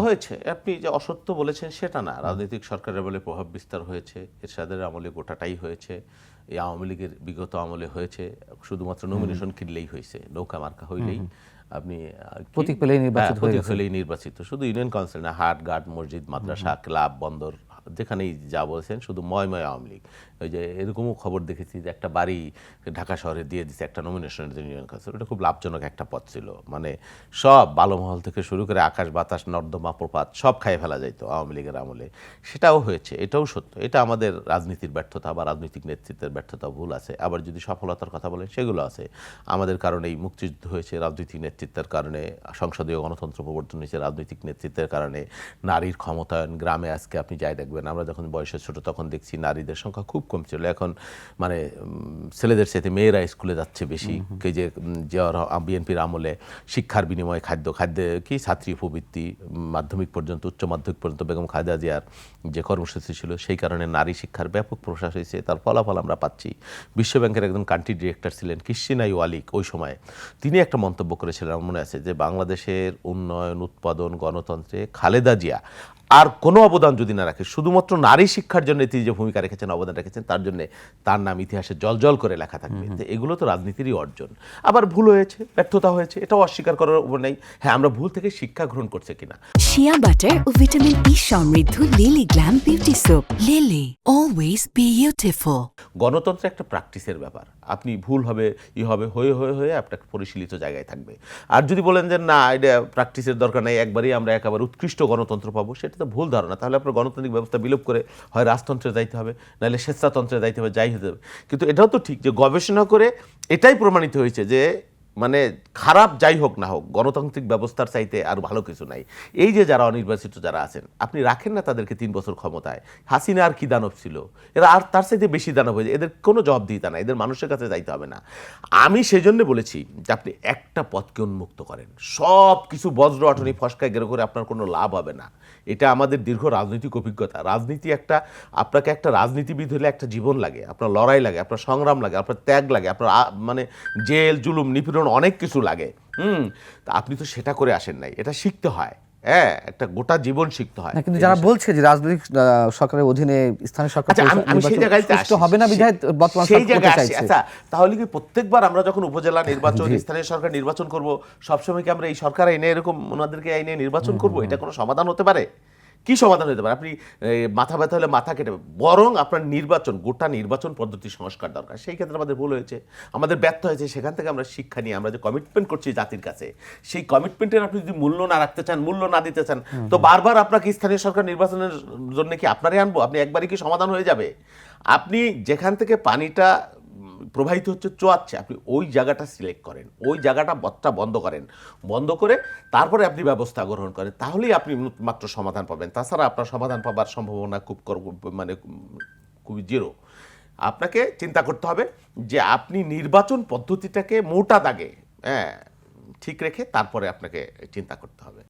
হয়েছে। আপনি যে অসত্য বলেছেন সেটা না। রাজনৈতিক সরকারের বলে প্রভাব বিস্তার হয়েছে। এরশাদের আমলে গোটাটাই হয়েছে। এই আওয়ামী লীগের বিগত আমলে হয়েছে। শুধুমাত্র নমিনেশন কিনলেই হয়েছে। নৌকা মার্কা হইলেই। আপনি প্রতীক পেলেই নির্বাচিত হ্যাঁ, প্রতীক। পেলেই নির্বাচিত। শুধু ইউনিয়ন কাউন্সিল না হাট ঘাট মসজিদ মাদ্রাসা ক্লাব বন্দর যেখানেই যা বলছেন শুধু ময় ময় আওয়ামী লীগ। ওই যে এরকমও খবর দেখেছি যে একটা বাড়ি ঢাকা শহরে দিয়ে দিচ্ছে একটা নমিনেশনের জন্য ইউনিয়ন কাউন্সিল এটা খুব লাভজনক একটা পথ ছিল। মানে সব বালমহল থেকে শুরু করে আকাশ, বাতাস, নর্দমা, প্রপাত সব খাইয়ে ফেলা যাইতো আওয়ামী লীগের আমলে। সেটাও হয়েছে, এটাও সত্য। এটা আমাদের রাজনীতির ব্যর্থতা বা রাজনৈতিক নেতৃত্বের ব্যর্থতা, ভুল আছে। আবার যদি সফলতার কথা বলেন, সেগুলো আছে। আমাদের কারণেই মুক্তিযুদ্ধ হয়েছে রাজনৈতিক নেতৃত্বের কারণে, সংসদীয় গণতন্ত্র প্রবর্তন হয়েছে রাজনৈতিক নেতৃত্বের কারণে। নারীর ক্ষমতায়ন, গ্রামে আজকে আপনি যাই দেখবেন, আমরা যখন বয়সে ছোট তখন দেখছি নারীদের সংখ্যা খুব কম ছিল। এখন মানে ছেলেদের সাথে মেয়েরা স্কুলে যাচ্ছে বেশি। কে যে বিএনপির আমলে শিক্ষার বিনিময়ে খাদ্য খাদ্যে কি ছাত্রী উপবৃত্তি মাধ্যমিক পর্যন্ত উচ্চ মাধ্যমিক পর্যন্ত বেগম খালেদা জিয়ার যে কর্মসূচি ছিল সেই কারণে নারী শিক্ষার ব্যাপক প্রসার হয়েছে। তার ফলাফল আমরা পাচ্ছি। বিশ্বব্যাংকের একজন কান্ট্রি ডিরেক্টর ছিলেন কিশ্চিনাই ওয়ালিক ওই সময়। তিনি একটা মন্তব্য করেছিলেন আমার মনে আছে যে বাংলাদেশের উন্নয়ন উৎপাদন গণতন্ত্রে খালেদা জিয়া আর কোনো অবদান যদি না রাখে শুধুমাত্র নারী শিক্ষার জন্য তিনি যে ভূমিকা রেখেছেন অবদান রেখেছেন তার জন্য তার নাম ইতিহাসে জলজল করে লেখা থাকবে। তো এগুলো তো রাজনীতিরই অর্জন। আবার ভুল হয়েছে ব্যর্থতা হয়েছে এটাও অস্বীকার করার উপর নেই। হ্যাঁ আমরা ভুল থেকে শিক্ষা গ্রহণ করছে কিনা। শিয়া বাটার ও ভিটামিন ই সমৃদ্ধ Lily Glam beauty soap Lily always beautiful গণতন্ত্র একটা প্র্যাকটিসের ব্যাপার। আপনি ভুল হবে, ই হবে, হয়ে হয়ে হয়ে আপনার পরিশীলিত জায়গায় থাকবে। আর যদি বলেন যে না, এটা প্র্যাকটিসের দরকার নেই, একবারই আমরা একেবারে উৎকৃষ্ট গণতন্ত্র পাবো, সেটা তো ভুল ধারণা। তাহলে আপনার গণতান্ত্রিক ব্যবস্থা বিলোপ করে হয় রাজতন্ত্রে যাইতে হবে, নাহলে স্বেচ্ছাতন্ত্রে যাইতে হবে, যাই হতে হবে। কিন্তু এটাও তো ঠিক যে গবেষণা করে এটাই প্রমাণিত হয়েছে যে মানে খারাপ যাই হোক না হোক, গণতান্ত্রিক ব্যবস্থার চাইতে আর ভালো কিছু নাই। এই যে যারা অনির্বাচিত যারা আছেন, আপনি রাখেন না তাদেরকে তিন বছর ক্ষমতায়। হাসিনা আর কি দানব ছিল? এরা আর তার চাইতে বেশি দানব হয়েছে। এদের কোনো জবাবদিহিতা না এদের মানুষের কাছে যাইতে হবে না। আমি সেই জন্য বলেছি যে আপনি একটা পথকে উন্মুক্ত করেন। সব কিছু বজ্র অটনি ফসকায় গেরো করে আপনার কোনো লাভ হবে না। এটা আমাদের দীর্ঘ রাজনৈতিক অভিজ্ঞতা। রাজনীতি একটা, আপনাকে একটা রাজনীতিবিদ হলে একটা জীবন লাগে। আপনার লড়াই লাগে, আপনার সংগ্রাম লাগে, আপনার ত্যাগ লাগে, আপনার মানে জেল, জুলুম, নিপীড়ন অনেক কিছু লাগে। হুম? তা আপনি তো সেটা করে আসেন নাই। এটা শিখতে হয়। হ্যাঁ একটা গোটা জীবন শিখতে হয়। কিন্তু যারা বলছে যে রাজনৈতিক সরকারের অধীনে স্থানীয় সরকার আচ্ছা আমি সেই জায়গায় হবে না বিধায় বর্তমান সেই জায়গায়। আচ্ছা তাহলে কি প্রত্যেকবার আমরা যখন উপজেলা নির্বাচন স্থানীয় সরকার নির্বাচন করব সবসময় কি আমরা এই সরকার এনে এরকম ওনাদেরকে এনে নির্বাচন করব? এটা কোনো সমাধান হতে পারে? কি সমাধান হতে পারে? আপনি মাথা ব্যথা হলে মাথা কেটে বরং আপনার নির্বাচন গোটা নির্বাচন পদ্ধতি সংস্কার দরকার। সেই ক্ষেত্রে আমাদের ভুল হয়েছে। আমাদের ব্যর্থ হয়েছে। সেখান থেকে আমরা শিক্ষা নিয়ে আমরা যে কমিটমেন্ট করছি জাতির কাছে সেই কমিটমেন্টের আপনি যদি মূল্য না রাখতে চান মূল্য না দিতে চান তো বারবার আপনাকে স্থানীয় সরকার নির্বাচনের জন্য কি আপনারই আনব? আপনি একবারই কি সমাধান হয়ে যাবে? আপনি যেখান থেকে পানিটা প্রবাহিত হচ্ছে চোয়াচ্ছে। আপনি ওই জায়গাটা সিলেক্ট করেন, ওই জায়গাটা বত্তা বন্ধ করেন। বন্ধ করে তারপরে আপনি ব্যবস্থা গ্রহণ করেন, তাহলেই আপনি মাত্র সমাধান পাবেন। তাছাড়া আপনার সমাধান পাবার সম্ভাবনা খুব মানে খুবই জিরো আপনাকে চিন্তা করতে হবে যে আপনি নির্বাচন পদ্ধতিটাকে মোটা দাগে হ্যাঁ ঠিক রেখে তারপরে আপনাকে চিন্তা করতে হবে।